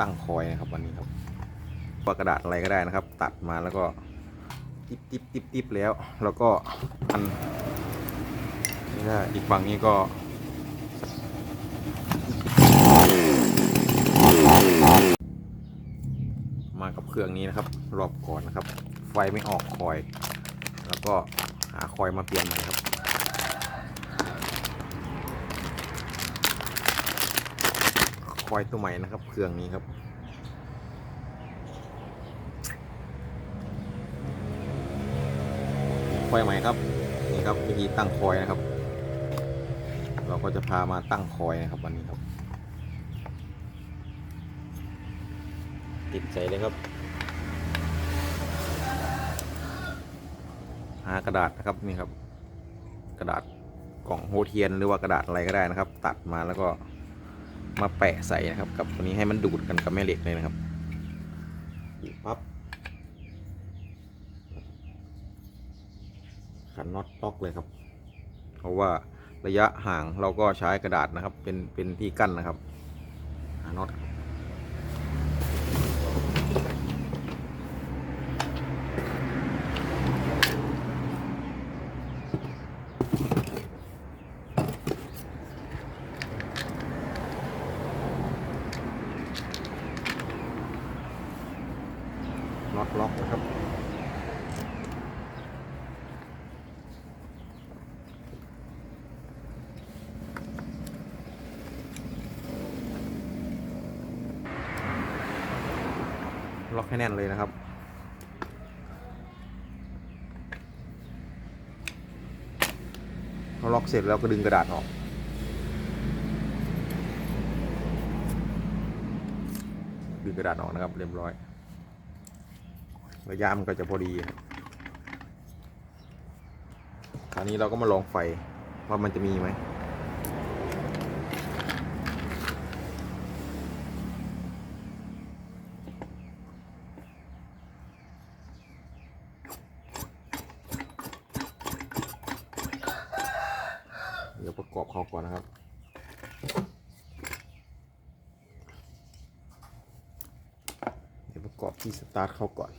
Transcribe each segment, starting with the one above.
ตั้งคอยนะครับวันนี้ครับว่ากระดาษอะไรก็ได้นะครับ ตัดมาแล้วก็ติบติบติบติบแล้ว แล้วก็อันนี่ได้อีกฝั่งนี้ก็มากับเครื่องนี้นะครับ รอบก่อนนะครับ ไฟไม่ออกคอย แล้วก็หาคอยมาเปลี่ยนใหม่ครับ คอยตัวใหม่นะครับ เครื่องนี้ครับ คอยใหม่ครับ นี่ครับวิธีตั้งคอยนะครับ เราก็จะพามาตั้งคอยนะครับวันนี้ครับ ติดใจเลยครับ หากระดาษนะครับนี่ครับ กระดาษกล่องโฮเทียนหรือว่ากระดาษอะไรก็ได้นะครับ ตัดมาแล้วก็ มาแปะใส่นะครับ กับตัวนี้ให้มันดูดกันกับแม่เหล็กเลยนะครับปั๊บขันน็อตล็อกเลยครับ เพราะว่าระยะห่างเราก็ใช้กระดาษนะครับ เป็นเป็นที่กั้นนะครับน็อต น็อตล็อกนะครับล็อกให้แน่นเลยนะครับ พอล็อกเสร็จแล้วก็ดึงกระดาษออก ดึงกระดาษออกนะครับเรียบร้อย ระยะมันก็จะพอดีคราวนี้เราก็มาลองไฟว่ามันจะมีไหมเดี๋ยวประกอบเขาก่อนนะครับเดี๋ยวประกอบที่สตาร์ทเขาก่อน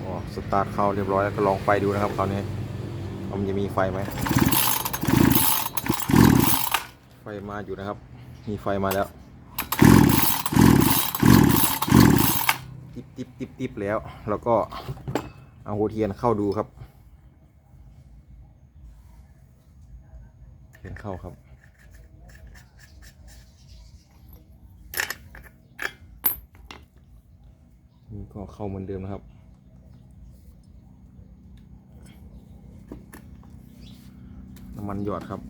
อ๋อ สตาร์ทเข้าเรียบร้อยแล้วก็ลองไฟดูนะครับคราวนี้มันจะมีไฟไหมไฟมาอยู่นะครับ มีไฟมาแล้วติบติบติบติบแล้ว แล้วก็เอาหัวเทียนเข้าดูครับ เทียนเข้าครับนี่ก็เข้าเหมือนเดิมนะครับ น้ำ มันหยอดครับ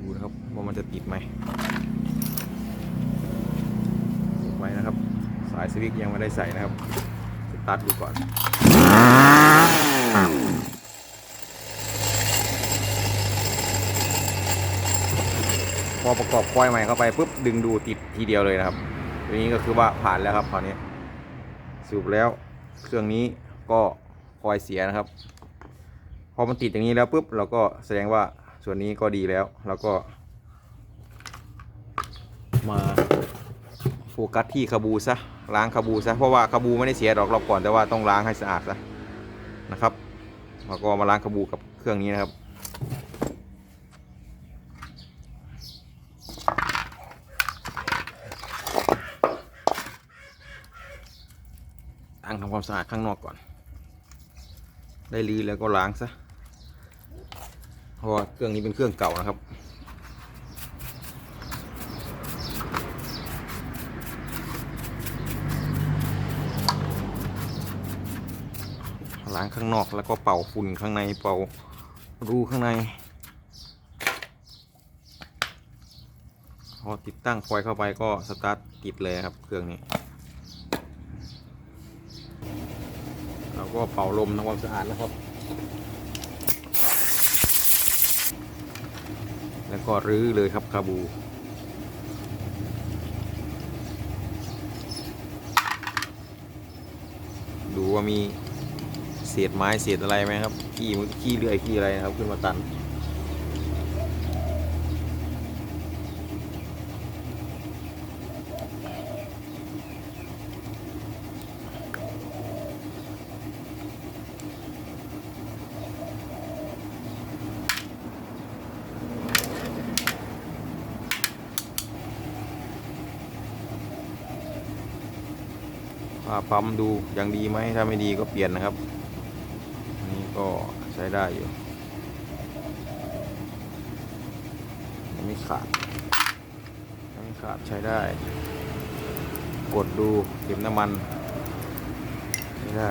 ดูนะครับว่ามันจะติดไหมติดไว้นะครับ สายสวิกยังไม่ได้ใส่นะครับสตาร์ทดูก่อนพอประกอบคอยใหม่เข้าไปปุ๊บดึงดูติดทีเดียวเลยนะครับทีนี้ก็คือว่าผ่านแล้วครับคราวนี้สรุปแล้วเครื่องนี้ก็คอยเสียนะครับ พอมันติดอย่างนี้แล้วปุ๊บเราก็แสดงว่าส่วนนี้ก็ดีแล้ว แล้วก็ มาโฟกัสที่คาบูซะล้างคาบูซะเพราะว่าคาบูไม่ได้เสียดอกรอบก่อนแต่ว่าต้องล้างให้สะอาดซะนะครับแล้วก็มาล้างคาบูกับเครื่องนี้นะครับล้งทำความสะอาดข้างนอกก่อน ได้รีแล้วก็ล้างซะ เพราะว่าเครื่องนี้เป็นเครื่องเก่านะครับ ล้างข้างนอกแล้วก็เป่าฝุ่นข้างในเป่ารูข้างในพอติดตั้งคอยเข้าไปก็สตาร์ทติดเลยครับเครื่องนี้แล้วก็เป่าลมทำความสะอาดแล้วครับ แล้วก็รื้อเลยครับคาบู ดูว่ามีเศษไม้เศษอะไรไหมครับขี้มันขี้เลื่อยขี้อะไรนะครับ ขึ้นมาตัน ว่าปั๊มดูยังดีไหมถ้าไม่ดีก็เปลี่ยนนะครับนี่ก็ใช้ได้อยู่ยังไม่ขาดยังไม่ขาดใช้ได้ กดดูเข็มน้ำมันใช้ได้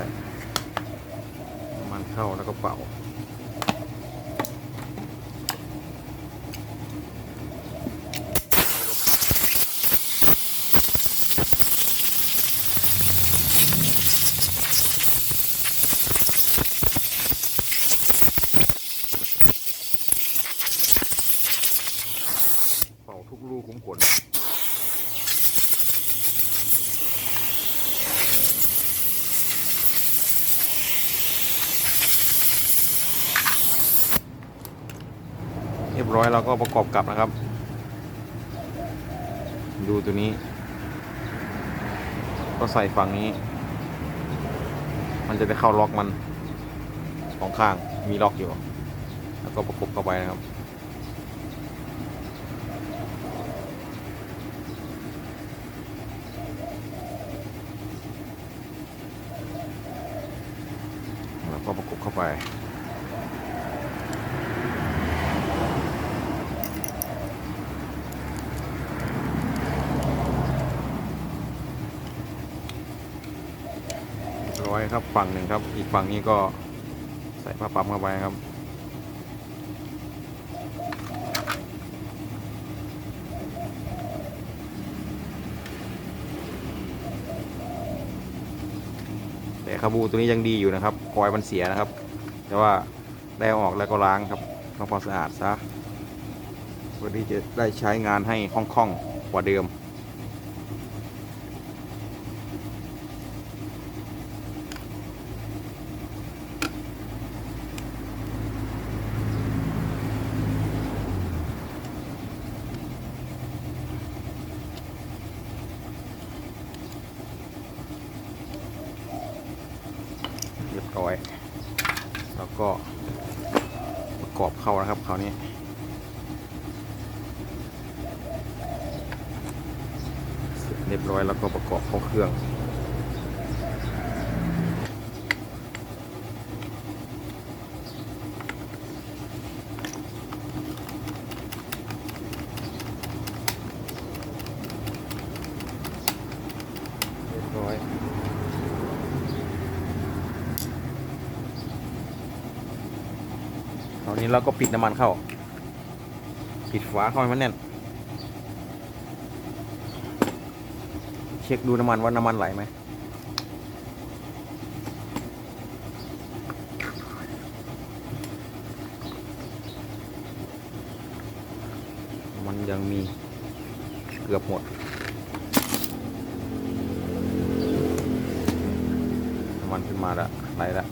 น้ำมันเข้าแล้วก็เป่า เป่าทุกลูกคุ้มขน เรียบร้อยเราก็ประกอบกลับนะครับ ดูตัวนี้ ก็ใส่ฝั่งนี้ มันจะได้เข้าล็อกมันสองข้างมีล็อกอยู่ แล้วก็ประกบเข้าไปนะครับแล้วก็ประกบเข้าไป เรียบร้อย ครับฝั่งหนึ่งครับ อีกฝั่งนี้ก็ใส่ผ้าปั๊มเข้าไปครับ แต่คาบูตัวนี้ยังดีอยู่นะครับคอยมันเสียนะครับ แต่ว่าได้อออกแล้วก็ล้างครับทำความสะอาดซะเพื่อที่จะได้ใช้งานให้คล่องๆกว่าเดิม เรียบร้อย แล้วก็ กรอบเข้านะครับคราวนี้เสร็จเรียบร้อยแล้วก็ประกอบเข้าเครื่อง เรียบร้อย ตอ นนี้เราก็ปิดน้ำมันเข้า ปิดฝาเข้าให้มันแน่น เช็คดูน้ำมันว่าน้ำมันไหลไหมมันยังมีเกือบหมดน้ำมันขึ้นมาล้วไหลล้ว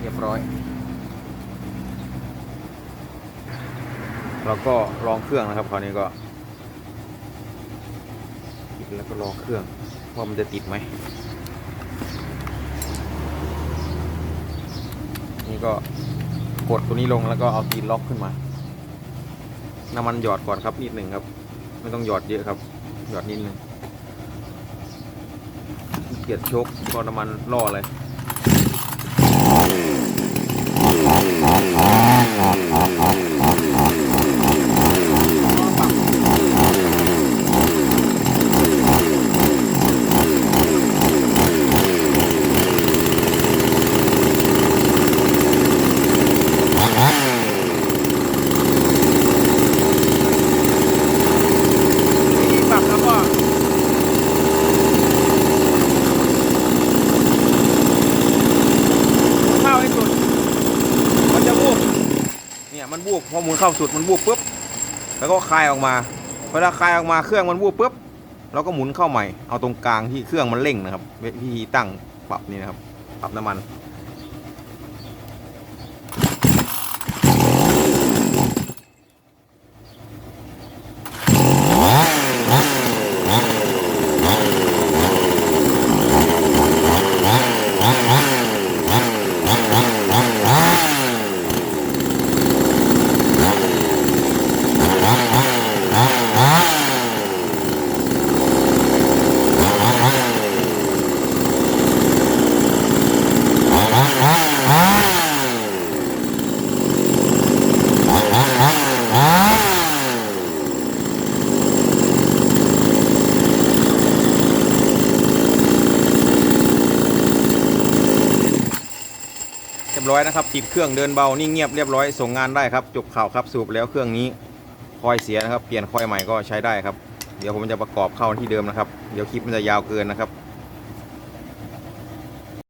เรียบร้อย เราก็ลองเครื่องนะครับคราวนี้ก็ปิดแล้วก็ลองเครื่องว่ามันจะติดไหมนี่ก็กดตัวนี้ลงแล้วก็เอาตีนล็อกขึ้นมา น้ำมันหยอดก่อนครับนิดหนึ่งครับ ไม่ต้องหยอดเยอะครับ หยอดนิดหนึ่งเกียจชกก็น้ำมันล่อเลย บูบพ อหมุนเข้าสุดมันบูบปุ๊บแล้วก็คลายออกมาเวลาคลายออกมาเครื่องมันบูบปุ๊บเราก็หมุนเข้าใหม่เอาตรงกลางที่เครื่องมันเร่งนะครับวิธีตั้งปรับนี่นะครับปรับน้ำมัน บร้อยนะครับติดเครื่องเดินเบานิ่งเงียบเรียบร้อยส่งงานได้ครับจบข่าวครับสูบแล้วเครื่องนี้คอยเสียนะครับ เปลี่ยนคอยใหม่ก็ใช้ได้ครับ เดี๋ยวผมจะประกอบเข้าที่เดิมนะครับ เดี๋ยวคลิปมันจะยาวเกินนะครับ